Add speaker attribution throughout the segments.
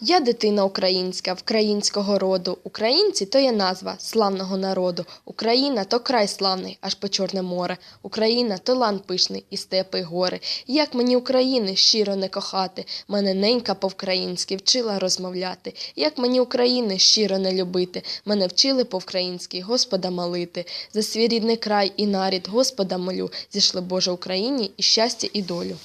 Speaker 1: Я дитина українська, вкраїнського роду. Українці то є назва славного народу. Україна то край славний, аж по Чорне море. Україна то лан пишний і степи й гори. Як мені України щиро не кохати, мене ненька по-вкраїнськи вчила розмовляти. Як мені України щиро не любити, мене вчили по-вкраїнськи Господа молити. За свій рідний край і нарід Господа молю, зійшли Боже Україні і щастя і долю.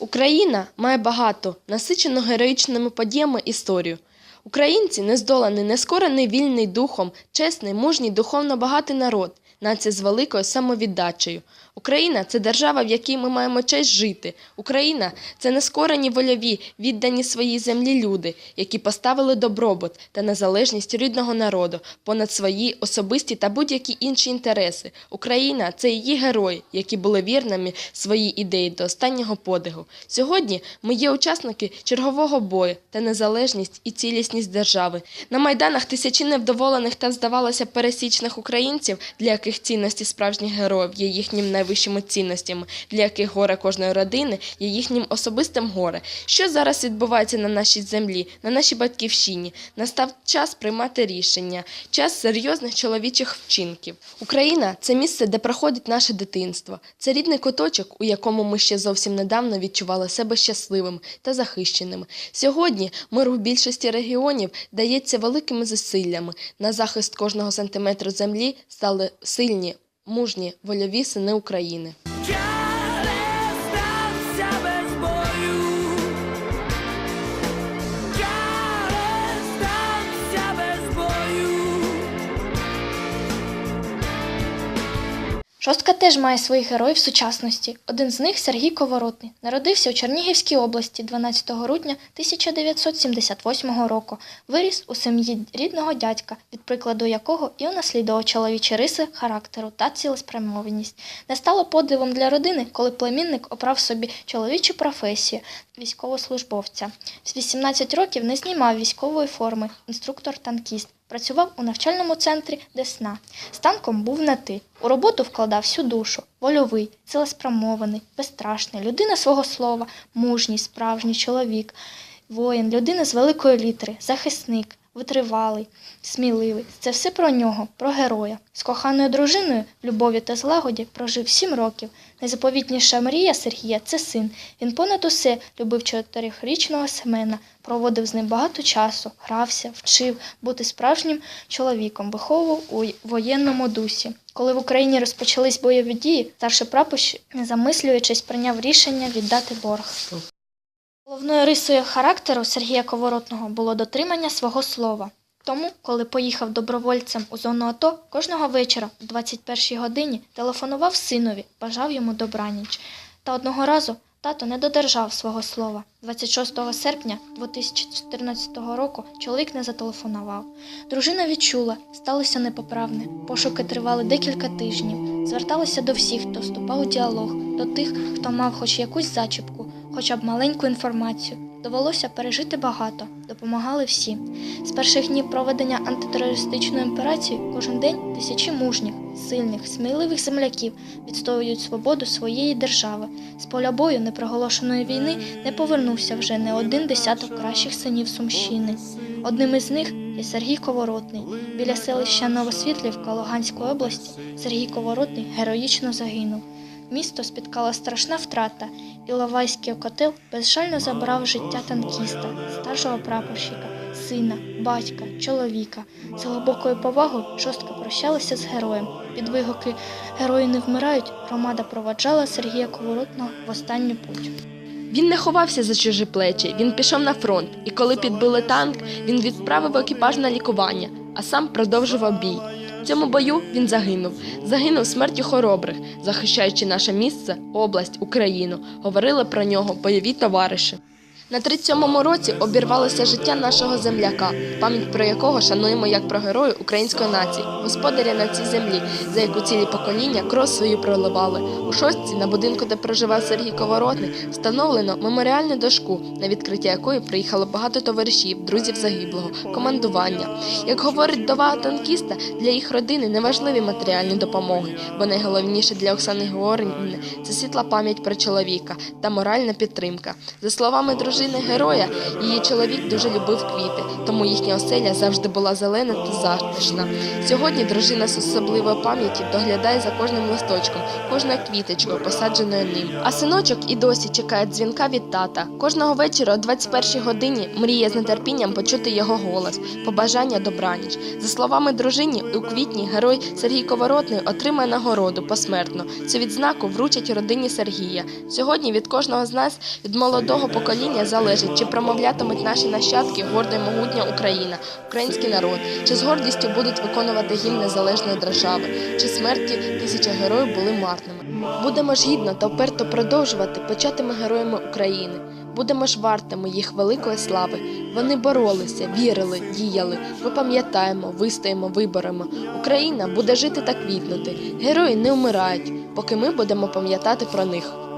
Speaker 1: Україна має багато, насичену героїчними подіями історію. Українці нездоланий, нескорений вільний духом, чесний, мужній, духовно багатий народ, нація з великою самовіддачею. Україна це держава, в якій ми маємо честь жити. Україна це нескорені вольові, віддані своїй землі люди, які поставили добробут та незалежність рідного народу понад свої особисті та будь-які інші інтереси. Україна це її герої, які були вірними своїй ідеї до останнього подиху. Сьогодні ми є учасники чергового бою та незалежність і цілісність держави. На майданах тисячі невдоволених та здавалося пересічних українців, для яких цінності справжніх героїв є їхнім найвищими цінностями, для яких горе кожної родини є їхнім особистим горе. Що зараз відбувається на нашій землі, на нашій батьківщині? Настав час приймати рішення, час серйозних чоловічих вчинків. Україна це місце, де проходить наше дитинство. Це рідний куточок, у якому ми ще зовсім недавно відчували себе щасливими та захищеними. Сьогодні мир у більшості регіонів дається великими зусиллями. На захист кожного сантиметру землі стали мужні, вольові сини України.
Speaker 2: Шостка теж має своїх героїв сучасності. Один з них Сергій Коворотний. Народився у Чернігівській області 12 грудня 1978 року. Виріс у сім'ї рідного дядька, від прикладу якого і унаслідував чоловічі риси характеру та цілеспрямованість. Не стало подивом для родини, коли племінник обрав собі чоловічу професію військовослужбовця. З 18 років не знімав військової форми, інструктор-танкіст. Працював у навчальному центрі Десна. З танком був на ти. У роботу вкладав всю душу. Вольовий, цілеспрямований, безстрашний, людина свого слова, мужній, справжній чоловік, воїн, людина з великої літери, захисник, витривалий, сміливий. Це все про нього, про героя. З коханою дружиною, любові та злагоді прожив сім років. Найзаповітніша мрія Сергія це син. Він понад усе любив чотирьохрічного Семена, проводив з ним багато часу, грався, вчив бути справжнім чоловіком, виховував у воєнному дусі. Коли в Україні розпочались бойові дії, старший прапорщик, не замислюючись, прийняв рішення віддати борг. Головною рисою характеру Сергія Коворотного було дотримання свого слова. Тому, коли поїхав добровольцем у зону АТО, кожного вечора о 21-й годині телефонував синові, бажав йому добраніч. Та одного разу тато не додержав свого слова. 26 серпня 2014 року чоловік не зателефонував. Дружина відчула, сталося непоправне. Пошуки тривали декілька тижнів. Зверталися до всіх, хто вступав у діалог, до тих, хто мав хоч якусь зачіпку, хоча б маленьку інформацію. Довелося пережити багато, допомагали всі. З перших днів проведення антитерористичної операції кожен день тисячі мужніх, сильних, сміливих земляків відстоюють свободу своєї держави. З поля бою непроголошеної війни не повернувся вже не один десяток кращих синів Сумщини. Одним із них є Сергій Коворотний. Біля селища Новосвітлівка Луганської області Сергій Коворотний героїчно загинув. Місто спіткала страшна втрата, і Лавайський котел безжально забрав життя танкіста, старшого прапорщика, сина, батька, чоловіка. З глибокою повагою шостка прощалася з героєм. Під вигуки Герої не вмирають. Громада проваджала Сергія Коворотного в останню путь.
Speaker 1: Він не ховався за чужі плечі, він пішов на фронт, і коли підбили танк, він відправив екіпаж на лікування, а сам продовжував бій. В цьому бою він загинув. Загинув смертю хоробрих, захищаючи наше місце, область, Україну. Говорили про нього бойові товариші. На 37-му році обірвалося життя нашого земляка, пам'ять про якого шануємо як про героя української нації, господаря на цій землі, за яку цілі покоління кров свою проливали. У шостці, на будинку, де проживав Сергій Коворотний, встановлено меморіальну дошку, на відкриття якої приїхало багато товаришів, друзів загиблого, командування. Як говорить дова танкіста, для їх родини неважливі матеріальні допомоги, бо найголовніше для Оксани Георгіївни – це світла пам'ять про чоловіка та моральна підтримка. За словами дружини дружини героя її чоловік дуже любив квіти, тому їхня оселя завжди була зелена та затишна. Сьогодні дружина з особливою пам'яттю доглядає за кожним листочком, кожною квіточкою, посадженою ним. А синочок і досі чекає дзвінка від тата. Кожного вечора о 21 годині мріє з нетерпінням почути його голос, побажання добраніч. За словами дружині, у квітні герой Сергій Коворотний отримає нагороду посмертно. Цю відзнаку вручать родині Сергія. Сьогодні від кожного з нас, від молодого покоління, залежить, чи промовлятимуть наші нащадки горда й могутня Україна, український народ, чи з гордістю будуть виконувати гімн незалежної держави, чи смерті тисячі героїв були марними. Будемо ж гідно та вперто продовжувати початими героями України. Будемо ж вартими їх великої слави. Вони боролися, вірили, діяли. Ми пам'ятаємо, вистоїмо, виборемо. Україна буде жити та квітнути. Герої не вмирають, поки ми будемо пам'ятати про них.